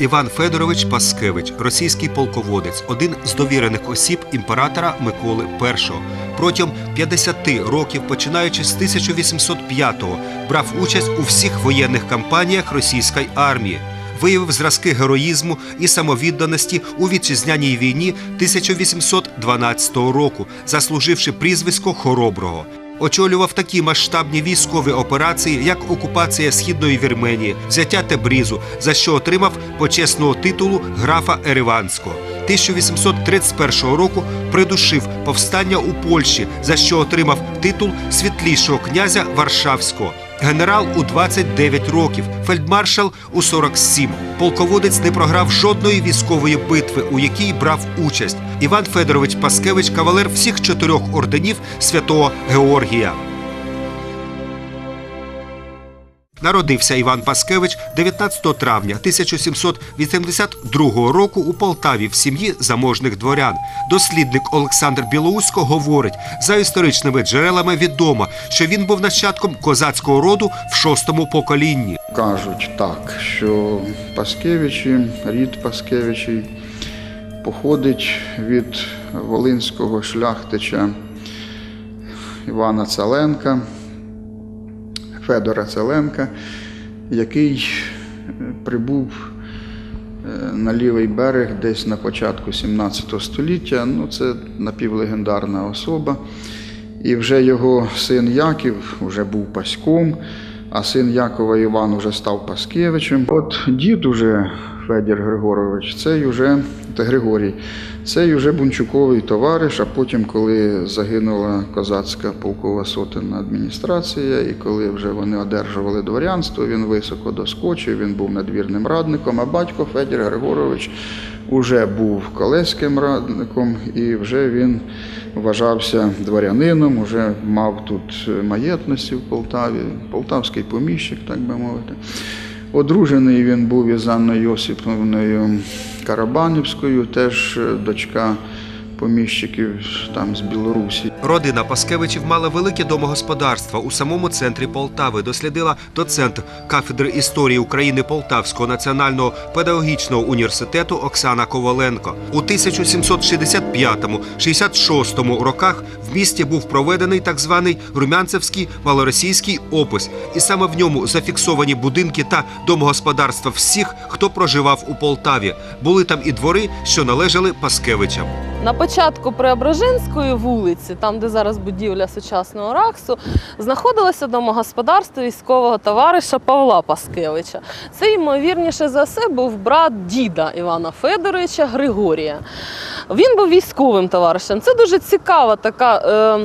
Іван Федорович Паскевич, російський полководець, один з довірених осіб імператора Миколи І. Протягом 50 років, починаючи з 1805-го, брав участь у всіх воєнних кампаніях російської армії. Виявив зразки героїзму і самовідданості у вітчизняній війні 1812 року, заслуживши прізвисько Хороброго. Очолював такі масштабні військові операції, як окупація східної Вірменії, взяття Тебрізу, за що отримав почесного титулу графа Ереванського. 1831 року придушив повстання у Польщі, за що отримав титул світлішого князя Варшавського. Генерал у 29 років, фельдмаршал у 47. Полководець не програв жодної військової битви, у якій брав участь. Іван Федорович Паскевич кавалер всіх чотирьох орденів святого Георгія. Народився Іван Паскевич 19 травня 1782 року у Полтаві в сім'ї заможних дворян. Дослідник Олександр Білоусько говорить, за історичними джерелами відомо, що він був нащадком козацького роду в шостому поколінні. Кажуть так, що Паскевичі, рід Паскевичі походить від волинського шляхтича Івана Целенка, Федора Целенка, який е, прибув е, на лівий берег десь на початку 17 століття. Ну, це напівлегендарна особа. І вже його син Яків вже був паськом, а син Якова Іван вже став Паскевичем. От дід уже Федір Григорович, цей уже та Григорій, цей уже бунчуковий товариш. А потім, коли загинула козацька полкова сотенна адміністрація, і коли вже вони одержували дворянство, він високо доскочив, він був надвірним радником, а батько Федір Григорович уже був колеським радником, і вже він вважався дворянином, уже мав тут маєтності в Полтаві, полтавський поміщик, так би мовити. Одружений він був із Анною Йосиповною Карабанівською, теж е, дочка поміщиків там з Білорусі. Родина Паскевичів мала велике домогосподарство у самому центрі Полтави. Дослідила доцент кафедри історії України Полтавського національного педагогічного університету Оксана Коваленко. У 1765-66 роках в місті був проведений так званий румянцевський малоросійський опис, і саме в ньому зафіксовані будинки та домогосподарства всіх, хто проживав у Полтаві. Були там і двори, що належали Паскевичам. На початку Преображенської вулиці, там де зараз будівля сучасного РАКСу, знаходилося домогосподарство військового товариша Павла Паскевича. Це ймовірніше за все був брат діда Івана Федоровича Григорія. Він був військовим товаришем. Це дуже цікава така е,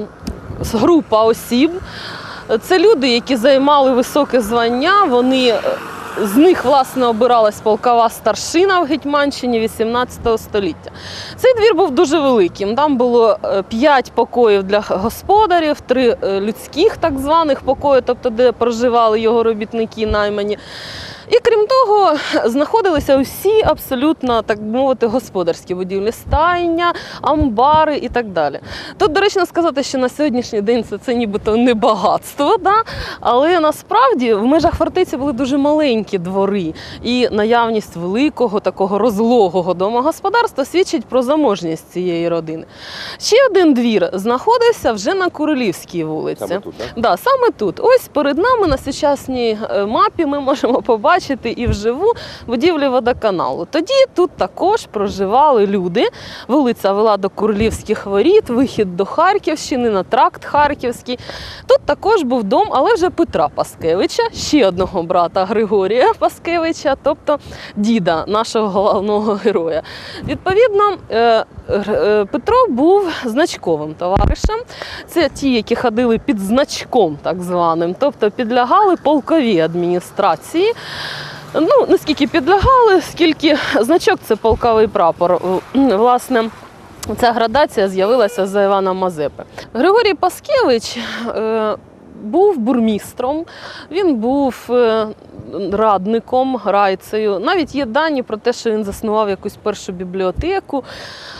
група осіб. Це люди, які займали високе звання. Вони е, з них власне обиралась полкова старшина в Гетьманщині 18 століття. Цей двір був дуже великим. Там було е, п'ять покоїв для господарів, три е, людських так званих покої, тобто де проживали його робітники наймані. І крім того, знаходилися усі абсолютно, так би мовити, господарські будівлі, стайня, амбари і так далі. Тут доречно сказати, що на сьогоднішній день це, це нібито не багатство, да? але насправді в межах фортеці були дуже маленькі двори, і наявність великого такого розлогого домогосподарства свідчить про заможність цієї родини. Ще один двір знаходився вже на Курилівській вулиці. Саме тут, так? Да, саме тут. Ось перед нами на сучасній е, мапі ми можемо побачити і вживу будівлі водоканалу. Тоді тут також проживали люди. Вулиця вела до Курлівських воріт, вихід до Харківщини на тракт Харківський. Тут також був дом, але вже Петра Паскевича, ще одного брата Григорія Паскевича, тобто діда нашого головного героя. Відповідно, е, е, Петро був значковим товаришем. Це ті, які ходили під значком, так званим, тобто підлягали полковій адміністрації. Ну, не скільки підлягали, скільки значок це полковий прапор. Власне, ця градація з'явилася за Івана Мазепи. Григорій Паскевич е, був бурмістром, він був радником, райцею. Навіть є дані про те, що він заснував якусь першу бібліотеку.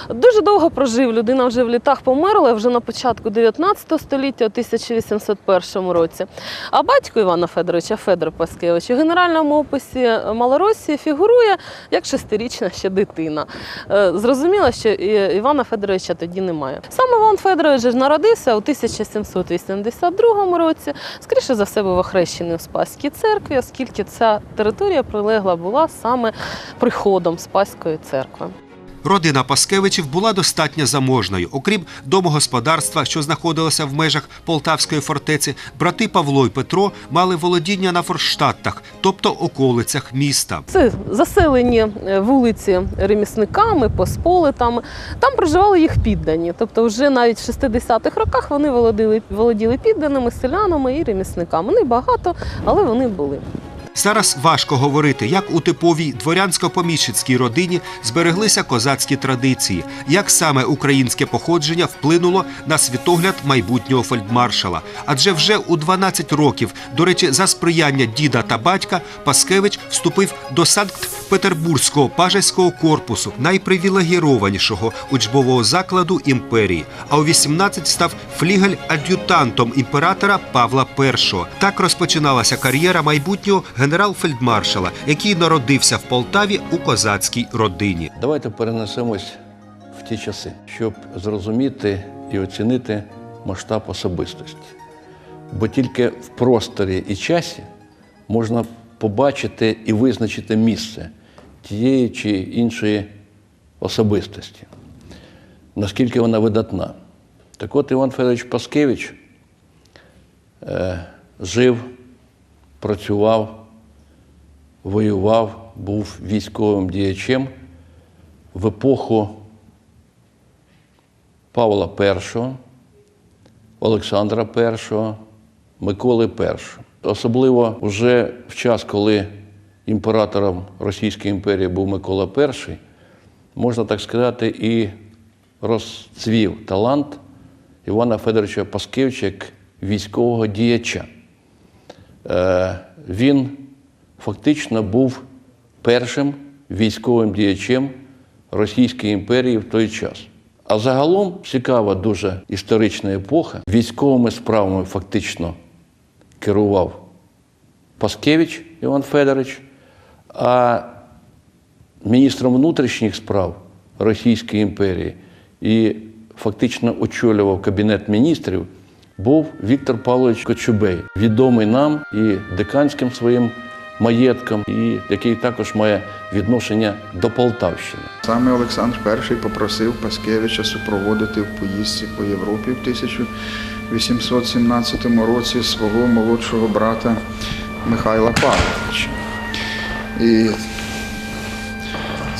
Дуже довго прожив. Людина вже в літах померла вже на початку 19 століття, у 1801 році. А батько Івана Федоровича Федор Паскевич у генеральному описі Малоросії фігурує як шестирічна ще дитина. Е, Зрозуміло, що Івана Федоровича тоді немає. Сам Іван Федорович народився у 1782 році. Скоріше за все, був охрещений у Спаській церкві, оскільки ця територія прилегла була саме приходом Спаської церкви. Родина Паскевичів була достатньо заможною. Окрім домогосподарства, що знаходилося в межах Полтавської фортеці, брати Павло і Петро мали володіння на Форштадтах, тобто околицях міста. Це заселені е, вулиці ремісниками, посполитами. Там проживали їх піддані. Тобто, вже навіть в 60-х роках вони володіли, володіли підданими, селянами і ремісниками. Не багато, але вони були. Зараз важко говорити, як у типовій дворянсько-поміщицькій родині збереглися козацькі традиції, як саме українське походження вплинуло на світогляд майбутнього фельдмаршала. Адже вже у 12 років, до речі, за сприяння діда та батька, Паскевич вступив до Санкт-Петербурзького пажеського корпусу, найпривілегірованішого учбового закладу імперії. А у 18 став флігель-ад'ютантом імператора Павла І. Так розпочиналася кар'єра майбутнього генерал-фельдмаршала, який народився в Полтаві у козацькій родині. Давайте перенесемось в ті часи, щоб зрозуміти і оцінити масштаб особистості. Бо тільки в просторі і часі можна побачити і визначити місце тієї чи іншої особистості, наскільки вона видатна. Так от Іван Федорович Паскевич е, жив, працював, воював, був військовим діячем в епоху Павла І, Олександра І, Миколи І. Особливо вже в час, коли імператором Російської імперії був Микола І, можна так сказати, і розцвів талант Івана Федоровича Паскевича як військового діяча. Е, Він фактично був першим військовим діячем Російської імперії в той час. А загалом цікава дуже історична епоха. Військовими справами фактично керував Паскевич Іван Федорович, а міністром внутрішніх справ Російської імперії і фактично очолював Кабінет міністрів був Віктор Павлович Кочубей, відомий нам і деканським своїм маєтком, і який також має відношення до Полтавщини. Саме Олександр І попросив Паскевича супроводити в поїздці по Європі в 1817 році свого молодшого брата Михайла Павловича. І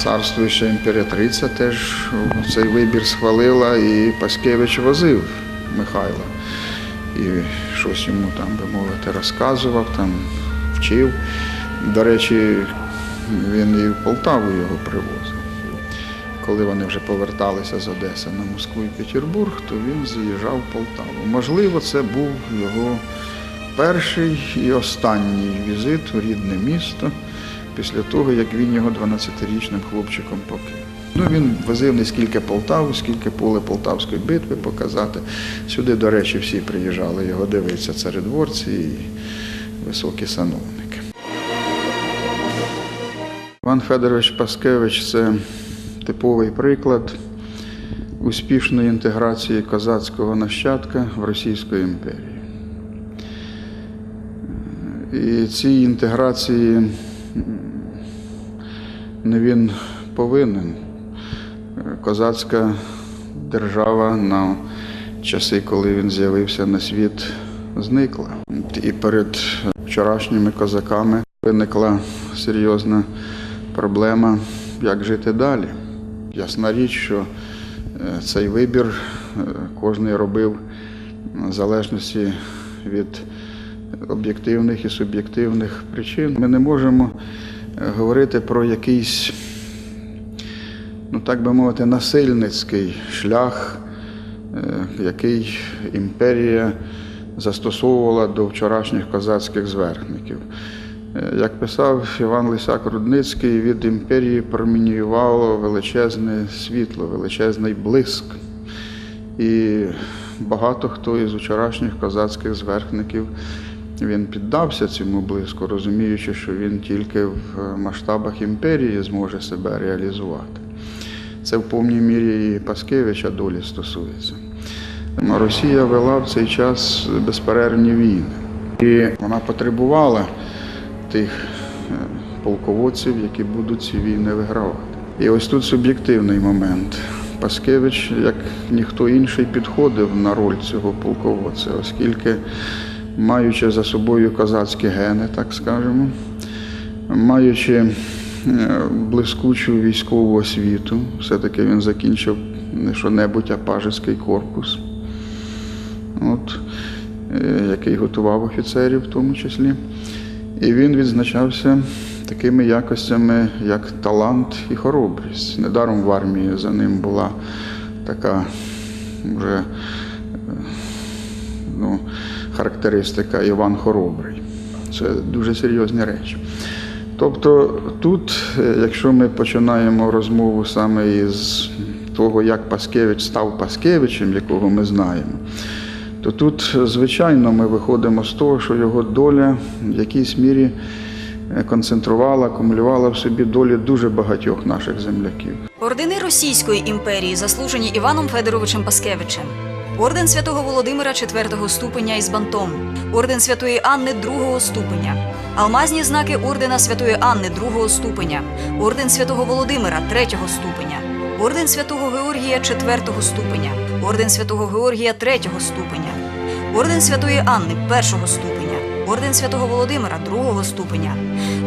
царствуюча імператриця теж цей вибір схвалила, і Паскевич возив Михайла. І щось йому там, би мовити, розказував, там вчив. До речі, він і в Полтаву його привозив. Коли вони вже поверталися з Одеси на Москву і Петербург, то він з'їжджав в Полтаву. Можливо, це був його перший і останній візит у рідне місто після того, як він його 12-річним хлопчиком покинув. Ну, він возив не скільки Полтаву, скільки поле Полтавської битви показати. Сюди, до речі, всі приїжджали його дивитися, царедворці і високі сановники. Іван Федорович Паскевич це типовий приклад успішної інтеграції козацького нащадка в Російську імперію. І цій інтеграції не він повинен. Козацька держава на часи, коли він з'явився на світ, зникла. І перед вчорашніми козаками виникла серйозна проблема, як жити далі. Ясна річ, що е, цей вибір е, кожен робив в залежності від об'єктивних і суб'єктивних причин. Ми не можемо е, говорити про якийсь, ну так би мовити, насильницький шлях, який імперія застосовувала до вчорашніх козацьких зверхників. Е, Як писав Іван Лисак Рудницький, від імперії промінювало величезне світло, величезний блиск. І багато хто із вчорашніх козацьких зверхників він піддався цьому блиску, розуміючи, що він тільки в масштабах імперії зможе себе реалізувати. Це в повній мірі і Паскевича долі стосується. Росія вела в цей час безперервні війни. І вона потребувала тих е, полководців, які будуть ці війни вигравати. І ось тут суб'єктивний момент. Паскевич, як ніхто інший, підходив на роль цього полководця, оскільки, маючи за собою козацькі гени, так скажемо, маючи е, блискучу військову освіту, все-таки він закінчив не що-небудь, а пажеський корпус, от, е, який готував офіцерів в тому числі. І він відзначався такими якостями, як талант і хоробрість. Недаром в армії за ним була така вже е, ну, характеристика Іван Хоробрий. Це дуже серйозні речі. Тобто тут, е, якщо ми починаємо розмову саме із того, як Паскевич став Паскевичем, якого ми знаємо, то тут, звичайно, ми виходимо з того, що його доля в якійсь мірі е, концентрувала, акумулювала в собі долі дуже багатьох наших земляків. Ордени Російської імперії заслужені Іваном Федоровичем Паскевичем. Орден святого Володимира IV ступеня із бантом, орден святої Анни II ступеня, алмазні знаки ордена святої Анни II ступеня, орден святого Володимира III ступеня, орден святого Георгія IV ступеня, орден святого Георгія III ступеня, орден святої Анни першого ступеня, орден святого Володимира другого ступеня,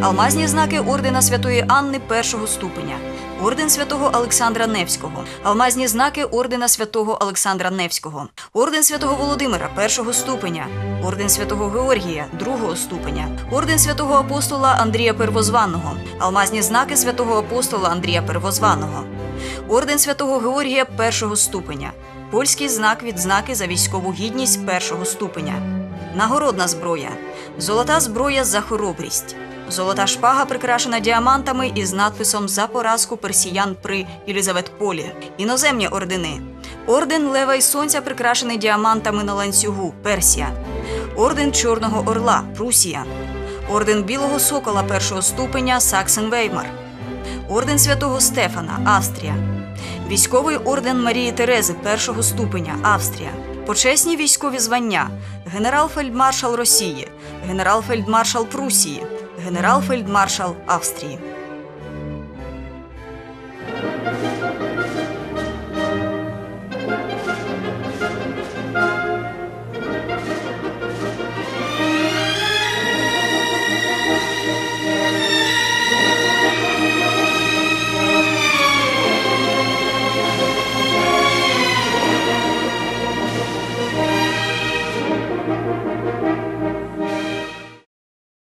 алмазні знаки ордена святої Анни першого ступеня, орден святого Олександра Невського, алмазні знаки ордена святого Олександра Невського, орден святого Володимира першого ступеня, орден святого Георгія другого ступеня, орден святого апостола Андрія Первозваного, алмазні знаки святого апостола Андрія Первозваного, орден святого Георгія першого ступеня, польський знак відзнаки за військову гідність першого ступеня, нагородна зброя, золота зброя за хоробрість. Золота шпага прикрашена діамантами із надписом за поразку персіян при Єлизаветполі. Іноземні ордени. Орден Лева і Сонця прикрашений діамантами на ланцюгу Персія. Орден Чорного Орла Прусія. Орден Білого Сокола першого ступеня Саксен Веймар. Орден Святого Стефана Австрія. Військовий орден Марії Терези першого ступеня Австрія. Почесні військові звання: генерал-фельдмаршал Росії, генерал-фельдмаршал Прусії, генерал-фельдмаршал Австрії.